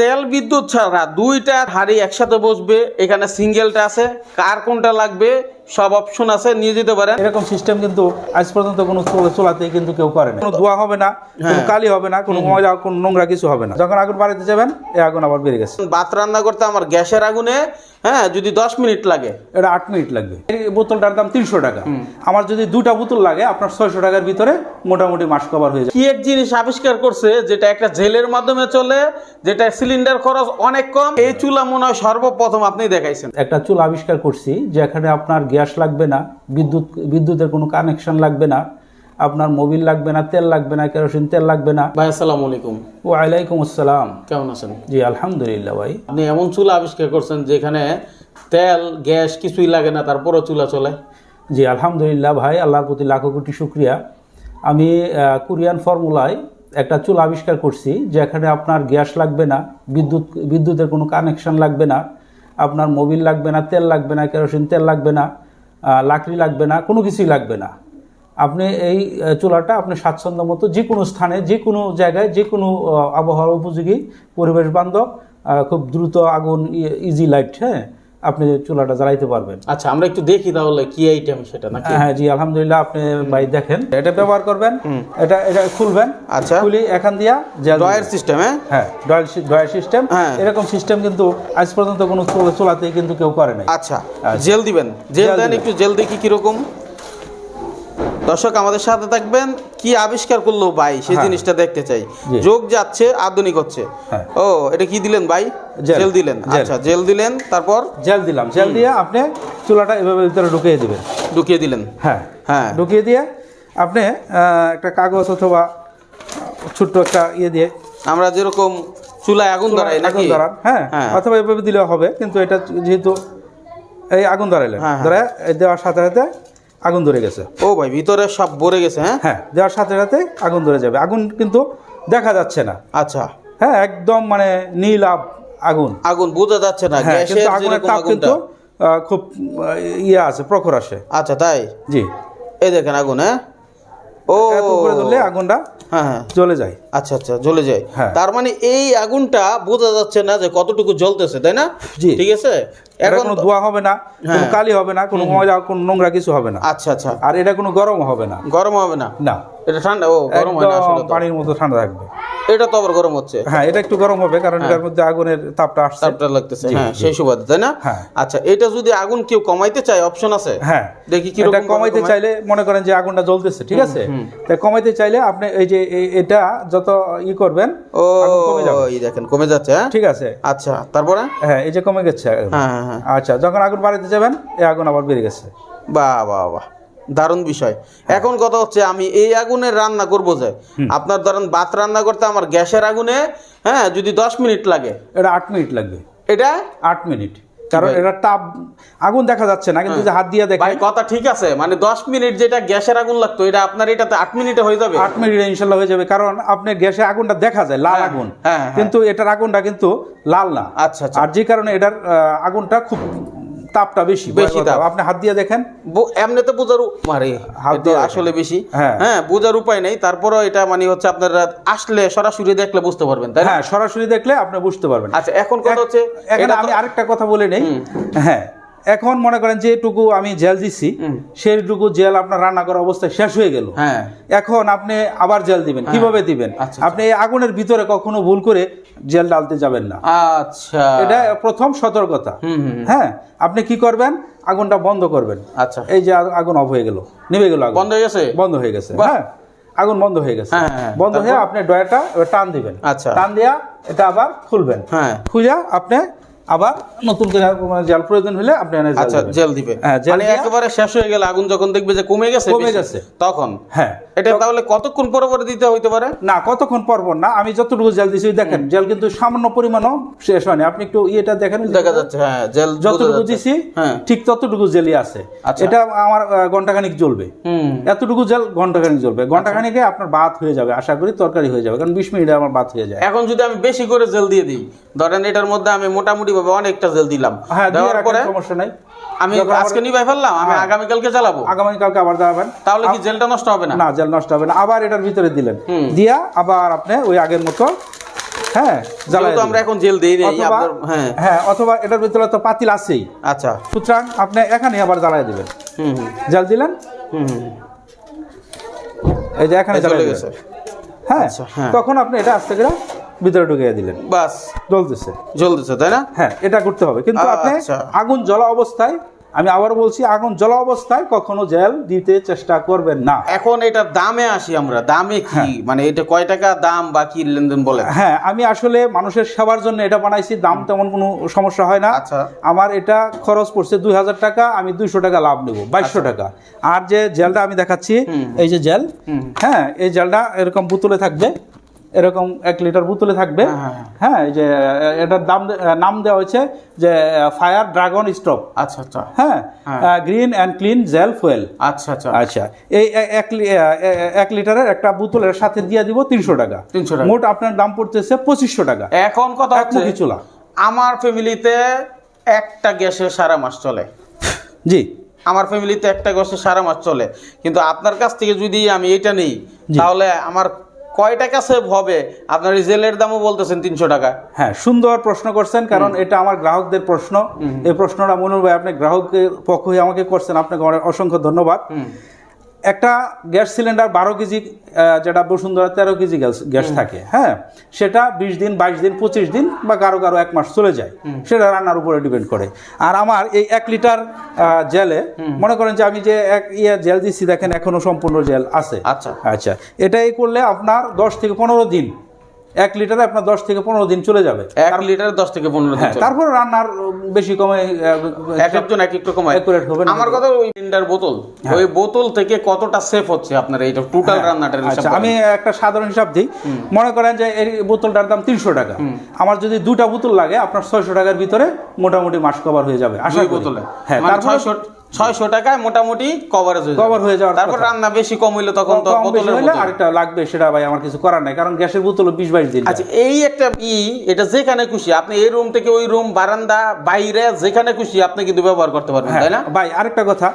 তেল বিদ্যুৎ ছাড়া দুইটা হাড়ি একসাথে বসবে এখানে সিঙ্গেলটা আছে। কার কোনটা লাগবে সব অপশন আছে নিয়ে যেতে পারেন। এরকম সিস্টেম কিন্তু আজ পর্যন্ত কোনো চোলাতে কিন্তু কেউ করে না কোনো ধোয়া হবে না কোনো হ্যাঁ। কালি হবে না কোনো ময়লা কোনো নোংরা কিছু হবে না। যখন আগুন বাড়িতে যাবেন এই আগুন আবার বেড়ে গেছে। ভাত রান্না করতে আমার গ্যাসের আগুনে হ্যাঁ যদি দশ মিনিট লাগে। এটা আট মিনিট লাগবে। এই বোতলটার দাম তিনশো টাকা। আমার যদি দুটা বোতল লাগে আপনার ছয়শো টাকার ভিতরে মোটামুটি মাস কভার হয়ে যায় কি এক জিনিস আবিষ্কার করছে যেটা একটা জেলের মাধ্যমে চলে যেটা সিলিন্ডার খরচ অনেক কম। এই চুলা মনে হয় সর্বপ্রথম আপনি দেখাইছেন। একটা চুল আবিষ্কার করছি যেখানে আপনার গ্যাস লাগবে না বিদ্যুৎ বিদ্যুতের কোনো কানেকশন লাগবে না। আপনার মোবিল লাগবে না তেল লাগবে না কেরোসিন তেল লাগবে না। ভাই আসসালামু আলাইকুম। ও আলাইকুম আসসালাম। কেমন আছেন? জি আলহামদুলিল্লাহ ভাই। আপনি এমন চুলা আবিষ্কার করছেন যেখানে তেল গ্যাস কিছুই লাগে না তারপরও চুলা চলে। জি আলহামদুলিল্লাহ ভাই আল্লাহর প্রতি লাখো কোটি শুক্রিয়া। আমি কোরিয়ান ফর্মুলায় একটা চুল আবিষ্কার করছি যেখানে আপনার গ্যাস লাগবে না বিদ্যুৎ বিদ্যুতের কোনো কানেকশন লাগবে না আপনার মোবিল লাগবে না তেল লাগবে না কেরোসিন তেল লাগবে না লাকড়ি লাগবে না কোনো কিছুই লাগবে না। আপনি এই চুলাটা আপনি স্বাচ্ছন্দ্য মতো যে কোনো স্থানে যে কোনো জায়গায় যে কোনো আহ, আবহাওয়ার উপযোগী পরিবেশ বান্ধব খুব দ্রুত আগুন ইজি লাইট হ্যাঁ আপনি চুলাটা জ্বালাইতে পারবেন। আচ্ছা আমরা একটু দেখি তাহলে কি আইটেম সেটা নাকি? হ্যাঁ জি আলহামদুলিল্লাহ আপনি ভাই দেখেন। এটা ব্যবহার করবেন এটা এটা খুলবেন আচ্ছা। খুলি এখান দিয়া জেল ড্রয়ার সিস্টেম হ্যাঁ? হ্যাঁ ড্রয়ার ড্রয়ার সিস্টেম। হ্যাঁ। এরকম সিস্টেম কিন্তু আজ পর্যন্ত কোনো চুলা- চুলাতে কিন্তু কেউ করে নাই। আচ্ছা জেল দিবেন। জেল জেল দেন একটু জেল দেখি কীরকম। দর্শক আমাদের সাথে থাকবেন কি আবিষ্কার করল ভাই? সেই হ্যাঁ। জিনিসটা দেখতে চাই। যোগ যাচ্ছে আধুনিক হচ্ছে। হ্যাঁ। ও এটা কি দিলেন ভাই? জেল। দিলেন। আচ্ছা জেল দিলেন তারপর? জেল দিলাম। জেল দিয়ে আপনি চুলাটা এভাবে ভিতরে ঢুকিয়ে দিবেন। ঢুকিয়ে দিলেন। হ্যাঁ। হ্যাঁ। ঢুকিয়ে দিয়ে আপনি একটা কাগজ অথবা ছোট্ট একটা ইয়ে দিয়ে আমরা যেরকম চুলায় আগুন ধরাই আগুন নাকি ধরান। হ্যাঁ। হ্যাঁ। অথবা এভাবে দিলে হবে কিন্তু এটা যেহেতু এই আগুন ধরাইলেন। ধরে এই দেওয়ার সাথে সাথে আগুন ধরে গেছে। ও ভাই ভিতরে সব ভরে গেছে হ্যাঁ? হ্যাঁ দেওয়ার সাথে সাথে আগুন ধরে যাবে। আগুন কিন্তু দেখা যাচ্ছে না। আচ্ছা। হ্যাঁ একদম মানে নীল আগুন। আগুন বোঝা যাচ্ছে না হ্যাঁ কিন্তু আগুনের তাপ কিন্তু খুব ইয়ে আছে প্রখর আসে। আচ্ছা তাই? জি। এই দেখেন আগুন হ্যাঁ? ও এত ধরলে আগুনটা হ্যাঁ হ্যাঁ। জ্বলে যায়। আচ্ছা আচ্ছা জ্বলে যায়। হ্যাঁ। তার মানে এই আগুনটা বোঝা যাচ্ছে না যে কতটুকু জ্বলতেছে তাই না? জি। ঠিক আছে? এটা কোনো ধোয়া হবে না কোনো। কালি হবে না কোনো ময়লা কোনো নোংরা কিছু হবে না। আচ্ছা আচ্ছা। আর এটা কোনো গরম হবে না। গরম হবে না। না। এটা ঠান্ডা? ও গরম হয় না আসলে পানির মতো ঠান্ডা থাকবে। এটা তো আবার গরম হচ্ছে। হ্যাঁ এটা একটু গরম হবে কারণ এটার মধ্যে আগুনের তাপটা আসছে। তাপটা লাগতেছে হ্যাঁ সেই সুবাদে তাই না? হ্যাঁ। আচ্ছা এটা যদি আগুন কেউ কমাইতে চায় অপশন আছে? হ্যাঁ। দেখি কি এটা কমাইতে চাইলে মনে করেন যে আগুনটা জ্বলতেছে ঠিক আছে? তাই কমাইতে চাইলে আপনি এই যে এটা যত ই করবেন ও। এই দেখেন কমে যাচ্ছে হ্যাঁ? ঠিক আছে। আচ্ছা তারপরে? হ্যাঁ এই যে কমে গেছে হ্যাঁ হ্যাঁ হ্যাঁ। আচ্ছা যখন আগুন বাড়িতে যাবেন এই আগুন আবার বেড়ে গেছে। বাহ বাহ বাহ। দারুণ বিষয়। এখন কথা হচ্ছে আমি এই আগুনে রান্না করব যে। আপনার ধরেন ভাত রান্না করতে আমার গ্যাসের আগুনে হ্যাঁ যদি দশ মিনিট লাগে। এটা আট মিনিট লাগবে। এটা? আট মিনিট। কারণ এটা তাপ আগুন দেখা যাচ্ছে না কিন্তু যে হাত দিয়ে দেখে ভাই কথা ঠিক আছে মানে দশ মিনিট যেটা গ্যাসের আগুন লাগতো এটা আপনার এটাতে আট মিনিটে হয়ে যাবে। আট মিনিটে ইনশাল্লাহ হয়ে যাবে কারণ আপনি গ্যাসে আগুনটা দেখা যায় লাল হ্যাঁ, আগুন। হ্যাঁ, হ্যাঁ। কিন্তু এটার আগুনটা কিন্তু লাল না। আচ্ছা আচ্ছা। আর যে কারণে এটার আগুনটা খুব তাপটা বেশি বেশি তাপ। আপনি হাত দিয়ে দেখেন। এমনি তো বোঝার মারে হাত দিয়ে আসলে বেশি। হ্যাঁ। হ্যাঁ বোঝার উপায় নেই। তারপরও এটা মানে হচ্ছে আপনারা আসলে সরাসরি দেখলে বুঝতে পারবেন তাই না? হ্যাঁ সরাসরি দেখলে আপনি বুঝতে পারবেন। আচ্ছা এখন কথা হচ্ছে এখানে আমি আরেকটা কথা বলে নেই। হ্যাঁ এখন মনে করেন যেটুকু আমি জেল দিচ্ছি সেইটুকু জেল আপনার রান্না করা অবস্থায় শেষ হয়ে গেল। হ্যাঁ। এখন আপনি আবার জেল দিবেন কীভাবে দিবেন? আচ্ছা, আপনি এই আগুনের ভিতরে কখনো ভুল করে জেল ডালতে যাবেন না। আচ্ছা। এটা প্রথম সতর্কতা। হ্যাঁ আপনি কি করবেন? আগুনটা বন্ধ করবেন। আচ্ছা। এই যে আগুন অফ হয়ে গেল নিভে গেল বন্ধ হয়ে গেছে? বন্ধ হয়ে গেছে হ্যাঁ। আগুন বন্ধ হয়ে গেছে। হ্যাঁ, হ্যাঁ, বন্ধ হয়ে আপনি এবার টান দিবেন। আচ্ছা। টান দিয়া এটা আবার খুলবেন। হ্যাঁ। খুঁজা আপনি আবার নতুন করে মানে জাল প্রয়োজন হলে আপনি এনে আচ্ছা। জেল দিবে। হ্যাঁ, জেল মানে একেবারে শেষ হয়ে গেলে আগুন যখন দেখবে যে কমে গেছে কমে গেছে। তখন? হ্যাঁ। এটা তাহলে কতক্ষণ পরে পরে দিতে হইতে পারে? না কতক্ষণ পর পর না। আমি যতটুকু জেল দিছি দেখেন জেল কিন্তু সামান্য পরিমাণও শেষ হয়নি। আপনি একটু ইয়েটা দেখেন। দেখা যাচ্ছে হ্যাঁ জেল যতটুকু দিছি হ্যাঁ। ঠিক ততটুকু জেলই আছে। আচ্ছা। এটা আমার ঘন্টাখানিক জ্বলবে। হুম। এতটুকু জেল ঘন্টাখানিক জ্বলবে। আচ্ছা। ঘন্টাখানিকে আপনার ভাত হয়ে যাবে। আশা করি তরকারি হয়ে যাবে কারণ বিশ মিনিটে আমার ভাত হয়ে যায়। এখন যদি আমি বেশি করে জেল দিয়ে দিই ধরেন এটার মধ্যে আমি মোটামুটি ভাবে অনেকটা জেল দিলাম। হ্যাঁ দেওয়ার পরে সমস্যা নাই। আমি আজকে নিবাই ফেললাম আমি হ্যাঁ। আগামীকালকে আবার যাবেন তাহলে কি জেলটা নষ্ট হবে না? না জেল নষ্ট হবে না। আবার এটার ভিতরে দিলেন। দিয়া আবার আপনি ওই আগের মতো হ্যাঁ জ্বালায় আমরা এখন জেল দিই নাই অথবা আপনার হ্যাঁ। হ্যাঁ অথবা এটার ভিতরে তো পাতিল আছেই। আচ্ছা। সুতরাং আপনি এখানে আবার জ্বালায় দিবেন। হুম হুম। দিলেন? হুম এই যে এখানে জ্বালায়। গেছে। আচ্ছা, হ্যাঁ। তখন আপনি এটা আস্তে করে ভিতরে ঢুকিয়ে দিলেন। বাস। জ্বলতেছে। জ্বলতেছে তাই না? হ্যাঁ এটা করতে হবে। কিন্তু আপনি আচ্ছা। আগুন জ্বলা অবস্থায় আমি আবার বলছি আগুন জ্বলা অবস্থায় কখনো জেল দিতে চেষ্টা করবেন না। এখন এটা দামে আসি আমরা। দামে কি? হ্যাঁ। মানে এটা কয় টাকা দাম বা কি লেনদেন বলে হ্যাঁ আমি আসলে মানুষের সেবার জন্য এটা বানাইছি দাম তেমন কোনো সমস্যা হয় না। আচ্ছা। আমার এটা খরচ পড়ছে দুই হাজার টাকা আমি দুইশো টাকা লাভ নেব বাইশশো টাকা। আর যে জেলটা আমি দেখাচ্ছি এই যে জেল হ্যাঁ এই জেলটা এরকম বোতলে থাকবে। এরকম এক লিটার বোতলে থাকবে। হ্যাঁ, হ্যাঁ। হ্যাঁ। যে এটার দাম নাম দেওয়া হয়েছে যে ফায়ার ড্রাগন স্টপ আচ্ছা আচ্ছা। হ্যাঁ green and clean gel fuel. আচ্ছা আচ্ছা। আচ্ছা এই এক এক লিটারের একটা বোতলের সাথে দিয়ে দিব তিনশো টাকা। 300 টাকা। মোট আপনার দাম পড়তেছে পঁচিশশো টাকা। এখন কথা হচ্ছে একমুখী চুলা। আমার ফ্যামিলিতে একটা গ্যাসে সারা মাস চলে। জি। আমার ফ্যামিলিতে একটা গ্যাসে সারা মাস চলে। কিন্তু আপনার কাছ থেকে যদি আমি এটা নিই তাহলে আমার কয় টাকা সেভ হবে? আপনার এই জেলের দামও বলতেছেন তিনশো টাকা। হ্যাঁ সুন্দর প্রশ্ন করছেন কারণ এটা আমার গ্রাহকদের প্রশ্ন। এই প্রশ্নটা মনে হয় আপনি গ্রাহকের পক্ষ হয়ে আমাকে করছেন। আপনাকে অনেক অসংখ্য ধন্যবাদ। একটা গ্যাস সিলিন্ডার বারো কেজি যেটা বসুন্ধরা তেরো কেজি গ্যাস গ্যাস থাকে হ্যাঁ? সেটা বিশ দিন বাইশ দিন পঁচিশ দিন বা কারও কারও এক মাস চলে যায়। সেটা রান্নার উপরে ডিপেন্ড করে। আর আমার এই এক লিটার জেলে মনে করেন যে আমি যে এক ইয়ে জেল দিচ্ছি দেখেন এখনও সম্পূর্ণ জেল আছে। আচ্ছা। আচ্ছা এটাই করলে আপনার দশ থেকে পনেরো দিন এক লিটারে আপনার দশ থেকে পনেরো দিন চলে যাবে। এক লিটার দশ থেকে পনেরো দিন হ্যাঁ। তারপরে রান্নার বেশি কমে এক একজন এক একটু কমায় Accurate হবে হ্যাঁ। আমার কথা ওই সিলিন্ডার বোতল। ওই বোতল থেকে কতটা সেফ হচ্ছে আপনার এইটা টোটাল রান্নাটার আচ্ছা আমি একটা সাধারণ হিসাব দিই। মনে করেন যে এই বোতলটার দাম তিনশো টাকা। আমার যদি দুটা বোতল লাগে আপনার ছয়শো টাকার ভিতরে মোটামুটি মাস কভার হয়ে যাবে। আশা বোতলে? হ্যাঁ মানে তারপরে ছয়শো টাকায় মোটামুটি কভারেজ হয়ে কভার হয়ে যাওয়ার তারপর রান্না বেশি কম হইলে তখন তো বোতলের হইলে আরেকটা লাগবে সেটা ভাই আমার কিছু করার নাই কারণ গ্যাসের বোতল বিশ বাইশ দিন। আচ্ছা এই একটা ই এটা যেখানে খুশি আপনি এই রুম থেকে ওই রুম বারান্দা বাইরে যেখানে খুশি আপনি কিন্তু ব্যবহার করতে পারবেন হ্যাঁ, তাই না? ভাই আরেকটা কথা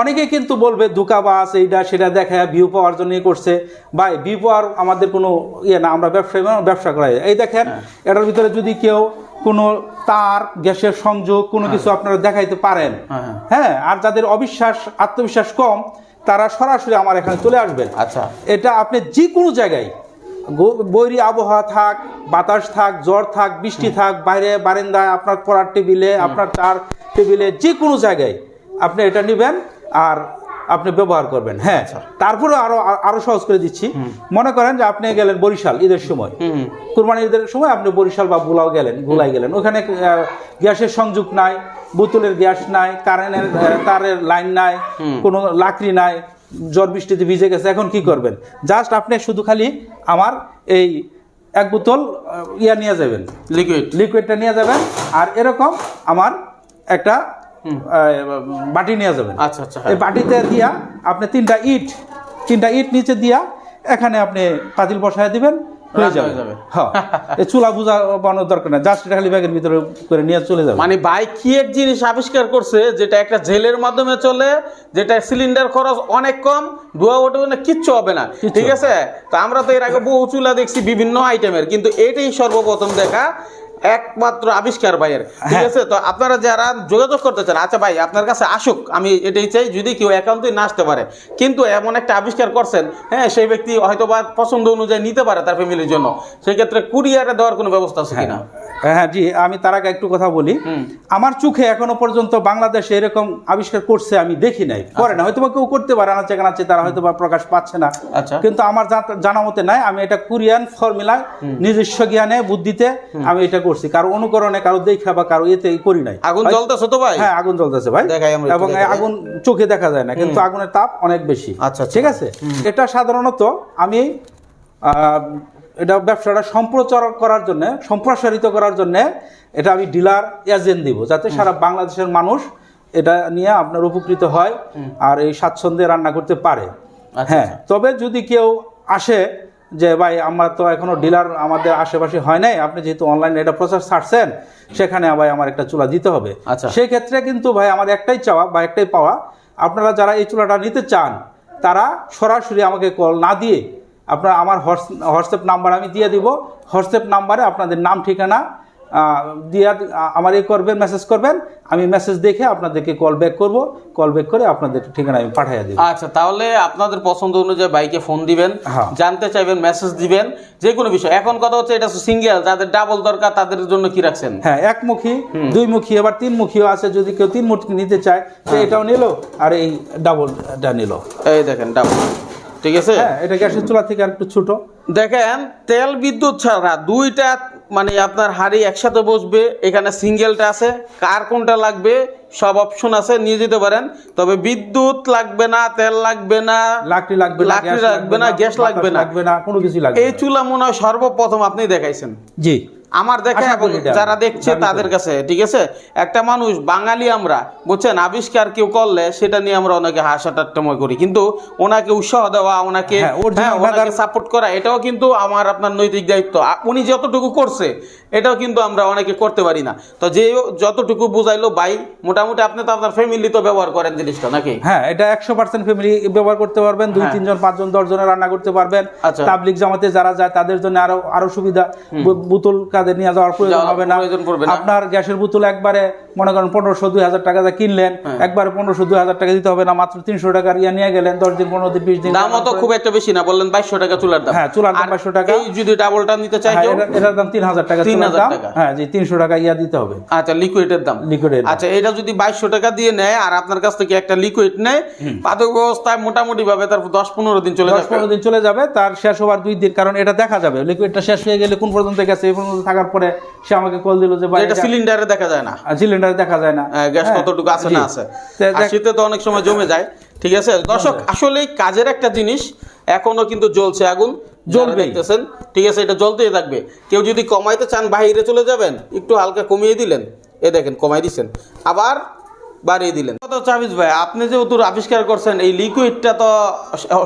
অনেকে কিন্তু বলবে দুকাবাস এইটা সেটা দেখায় ভিউ পাওয়ার জন্য করছে। ভাই ভিউ পাওয়ার আমাদের কোনো ইয়ে না আমরা ব্যবসায়ী মানুষ, ব্যবসা করাই। এই দেখেন হ্যাঁ। এটার ভিতরে যদি কেউ কোনো তার গ্যাসের সংযোগ কোনো কিছু আপনারা দেখাইতে পারেন। হ্যাঁ, হ্যাঁ। হ্যাঁ আর যাদের অবিশ্বাস আত্মবিশ্বাস কম তারা সরাসরি আমার এখানে চলে আসবেন। আচ্ছা। এটা আপনি যে কোনো জায়গায় বৈরী আবহাওয়া থাক বাতাস থাক জ্বর থাক বৃষ্টি থাক বাইরে বারান্দায় আপনার পড়ার টেবিলে আপনার চার টেবিলে যে কোনো জায়গায় আপনি এটা নেবেন। আর আপনি ব্যবহার করবেন। হ্যাঁ তারপরে আরও আরও সহজ করে দিচ্ছি। মনে করেন যে আপনি গেলেন বরিশাল ঈদের সময়। কুরবানি ঈদের সময় আপনি বরিশাল বা বুলাও গেলেন গুলাই গেলেন। ওখানে গ্যাসের সংযোগ নাই বোতলের গ্যাস নাই কারেন্টের তারের লাইন নাই কোনো লাকড়ি নাই ঝড় বৃষ্টিতে ভিজে গেছে এখন কি করবেন? জাস্ট আপনি শুধু খালি আমার এই এক বোতল ইয়া নিয়ে যাবেন। লিকুইড লিকুইডটা নিয়ে যাবেন আর এরকম আমার একটা বাটি নিয়ে যাবেন। আচ্ছা আচ্ছা এই হ্যাঁ। বাটিতে দিয়া আপনি তিনটা ইট তিনটা ইট নিচে দিয়া এখানে আপনি পাতিল বসায় দিবেন হয়ে যাবে। যাবে। হ্যাঁ এই চুলা বুঝা বানানোর দরকার না জাস্ট খালি ব্যাগের ভিতরে করে নিয়ে চলে যাবে। মানে ভাই কি এক জিনিস আবিষ্কার করছে যেটা একটা জেলের মাধ্যমে চলে যেটা সিলিন্ডার খরচ অনেক কম ধোয়া ওঠে না কিচ্ছু হবে না। ঠিক আছে? তো আমরা তো এর আগে বহু চুলা দেখছি বিভিন্ন আইটেমের কিন্তু এটাই সর্বপ্রথম দেখা একমাত্র আবিষ্কার ভাইয়ের। ঠিক হ্যাঁ। আছে? তো আপনারা যারা যোগাযোগ করতে চান আচ্ছা ভাই আপনার কাছে আসুক আমি এটাই চাই যদি কেউ একান্তই না আসতে পারে। কিন্তু এমন একটা আবিষ্কার করছেন হ্যাঁ সেই ব্যক্তি হয়তো বা পছন্দ অনুযায়ী নিতে পারে তার ফ্যামিলির জন্য। সেই ক্ষেত্রে কুরিয়ারে দেওয়ার কোনো ব্যবস্থা আছে কিনা? হ্যাঁ জি আমি তার আগে একটু কথা বলি। আমার চোখে এখনও পর্যন্ত বাংলাদেশে এরকম আবিষ্কার করছে আমি দেখি নাই। করে না হয়তো বা কেউ করতে পারে আনাচে কানাচে তারা হয়তো বা প্রকাশ পাচ্ছে না। আচ্ছা। কিন্তু আমার জানা মতে নাই আমি এটা কোরিয়ান ফর্মুলা নিজস্ব জ্ঞানে বুদ্ধিতে আমি এটা করছি কারও অনুকরণে কারও দেখা বা কারও এতে করি নাই। আগুন জ্বলতেছে তো ভাই? হ্যাঁ আগুন জ্বলতেছে ভাই। এবং আগুন চোখে দেখা যায় না কিন্তু আগুনের তাপ অনেক বেশি। আচ্ছা, আচ্ছা। ঠিক আছে? এটা সাধারণত আমি এটা ব্যবসাটা সম্প্রচার করার জন্য সম্প্রসারিত করার জন্য এটা আমি ডিলার এজেন্ট দিব যাতে সারা বাংলাদেশের মানুষ এটা নিয়ে আপনার উপকৃত হয় আর এই স্বাচ্ছন্দ্যে রান্না করতে পারে। আচ্ছা, হ্যাঁ তবে যদি কেউ আসে যে ভাই আমার তো এখনও ডিলার আমাদের আশেপাশে হয় নাই। আপনি যেহেতু অনলাইনে এটা প্রসেস ছাড়ছেন সেখানে ভাই আমার একটা চুলা দিতে হবে। আচ্ছা। সেক্ষেত্রে কিন্তু ভাই আমার একটাই চাওয়া বা একটাই পাওয়া আপনারা যারা এই চুলাটা নিতে চান তারা সরাসরি আমাকে কল না দিয়ে আপনার আমার হোয়াটসঅ্যাপ নাম্বার আমি দিয়ে দিব। হোয়াটসঅ্যাপ নাম্বারে আপনাদের নাম ঠিকানা দিয়ে আ- আমার এ করবেন মেসেজ করবেন আমি মেসেজ দেখে আপনাদেরকে কল ব্যাক করব। কল ব্যাক করে আপনাদের ঠিকানা আমি পাঠিয়ে দেবো। আচ্ছা তাহলে আপনাদের পছন্দ অনুযায়ী বাইকে ফোন দিবেন হ্যাঁ। জানতে চাইবেন মেসেজ দিবেন যে কোনো বিষয়। এখন কথা হচ্ছে এটা সিঙ্গেল যাদের ডাবল দরকার তাদের জন্য কি রাখছেন? হ্যাঁ একমুখী দুইমুখী আবার তিনমুখীও আছে যদি কেউ তিনমুখী নিতে চায় তো এটাও নিল আর এই ডাবলটা নিল। এই দেখেন ডাবল ঠিক আছে? হ্যাঁ এটা গ্যাসের চুলা থেকে আর একটু ছোট। দেখেন তেল বিদ্যুৎ ছাড়া দুইটা মানে আপনার হাড়ি একসাথে বসবে এখানে সিঙ্গেলটা আছে কার কোনটা লাগবে সব অপশন আছে নিয়ে যেতে পারেন। তবে বিদ্যুৎ লাগবে না তেল লাগবে না লাকড়ি লাগবে না লাকড়ি লাগবে না, গ্যাস লাগবে না। লাগবে না কোনো কিছু লাগবে এই চুলা মনে হয় সর্বপ্রথম আপনি দেখাইছেন। জি। আমার দেখে যারা দেখছে তাদের কাছে ঠিক আছে? একটা মানুষ বাঙালি আমরা বুঝছেন? আবিষ্কার কেউ করলে সেটা নিয়ে আমরা অনেকে হাসা ঠাট্টাময় করি। কিন্তু ওনাকে উৎসাহ দেওয়া ওনাকে হ্যাঁ, হ্যাঁ, ওনাকে সাপোর্ট করা এটাও কিন্তু আমার আপনার নৈতিক দায়িত্ব। উনি যতটুকু করছে এটাও কিন্তু আমরা অনেকে করতে পারি না। তো যে যতটুকু বুঝাইলো ভাই মোটামুটি আপনি তো আপনার ফ্যামিলি তো ব্যবহার করেন জিনিসটা নাকি? হ্যাঁ এটা একশো পার্সেন্ট ফ্যামিলি ব্যবহার করতে পারবেন দুই হ্যাঁ। তিনজন পাঁচজন দশ জনের রান্না করতে পারবেন। আচ্ছা। তাবলিক জামাতে যারা যায় তাদের জন্য আরও আরও সুবিধা। বোতল কাঁধে নিয়ে যাওয়ার প্রয়োজন হবে না। আপনার গ্যাসের বোতল একবারে মনে করেন পনেরোশো দুই হাজার টাকা কিনলেন হ্যাঁ। একবারে পনেরোশো দুই হাজার টাকা দিতে হবে না মাত্র তিনশো টাকার ইয়া নিয়ে গেলেন দশ দিন পনেরো দিন বিশ দিন দামও তো খুব একটা বেশি না বললেন বাইশশো টাকা চুলার দাম। হ্যাঁ, চুলার দাম 2200 টাকা। যদি ডাবলটা নিতে চাই হ্যাঁ, এটার দাম তিন হাজার টাকা 3000 চুলার দাম। টাকা। হ্যাঁ জি তিনশো টাকা ইয়া দিতে হবে। আচ্ছা লিকুইডের দাম। লিকুইডের আচ্ছা এটা যদি বাইশশো টাকা দিয়ে নেয় আর আপনার কাছ থেকে একটা লিকুইড নেয় পাদক ব্যবস্থায় মোটামুটি ভাবে তার দশ পনেরো দিন চলে যাবে। পনেরো দিন চলে যাবে তার শেষ হওয়ার দুই দিন কারণ এটা দেখা যাবে লিকুইডটা শেষ হয়ে গেলে কোন পর্যন্ত গেছে এই পর্যন্ত থাকার পরে সে আমাকে কল দিল যে ভাই এটা সিলিন্ডারে দেখা যায় না। সিলিন্ডারে দেখা যায় না। গ্যাস হ্যাঁ, কতটুকু আছে না আছে। শীতে তো অনেক সময় জমে যায় ঠিক আছে? দর্শক আসলে কাজের একটা জিনিস এখনও কিন্তু জ্বলছে আগুন। জ্বলবে। দেখতেছেন ঠিক আছে এটা জ্বলতেই থাকবে। কেউ যদি কমাইতে চান বাইরে চলে যাবেন একটু হালকা কমিয়ে দিলেন। এ দেখেন কমাই দিচ্ছেন আবার বাড়িয়ে দিলেন। কত চাবিজ ভাই? আপনি যে যেহেতু আবিষ্কার করছেন এই লিকুইডটা তো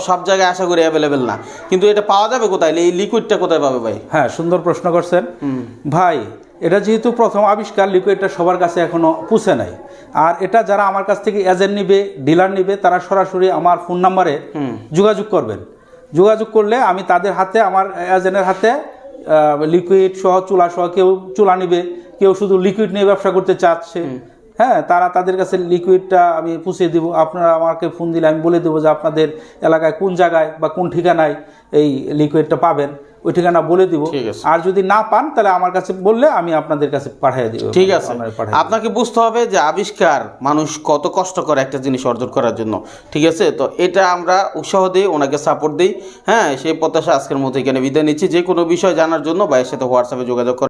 সব জায়গায় আশা করি অ্যাভেলেবেল না। কিন্তু এটা পাওয়া যাবে কোথায়? এই লিকুইডটা কোথায় পাবে ভাই? হ্যাঁ সুন্দর প্রশ্ন করছেন। ভাই এটা যেহেতু প্রথম আবিষ্কার লিকুইডটা সবার কাছে এখনও পুষে নাই। আর এটা যারা আমার কাছ থেকে এজেন্ট নিবে ডিলার নিবে তারা সরাসরি আমার ফোন নাম্বারে যোগাযোগ করবেন। যোগাযোগ করলে আমি তাদের হাতে আমার এজেন্টের হাতে লিকুইড সহ চুলা সহ কেউ চুলা নিবে কেউ শুধু লিকুইড নিয়ে ব্যবসা করতে চাচ্ছে। হ্যাঁ তারা তাদের কাছে লিকুইডটা আমি পুষিয়ে দেবো। আপনারা আমাকে ফোন দিলে আমি বলে দেবো যে আপনাদের এলাকায় কোন জায়গায় বা কোন ঠিকানায় এই লিকুইডটা পাবেন। ওই ঠিকানা বলে দিব। ঠিক আছে। আর যদি না পান তাহলে আমার কাছে বললে আমি আপনাদের কাছে পাঠিয়ে দিব। ঠিক আছে। আপনাকে বুঝতে হবে যে আবিষ্কার মানুষ কত কষ্ট করে একটা জিনিস অর্জন করার জন্য। ঠিক আছে? তো এটা আমরা উৎসাহ দিই ওনাকে সাপোর্ট দিই। হ্যাঁ সেই প্রত্যাশা আজকের মতো এখানে বিদায় নিচ্ছি। যে কোনো বিষয় জানার জন্য ভাইয়ের সাথে হোয়াটসঅ্যাপে যোগাযোগ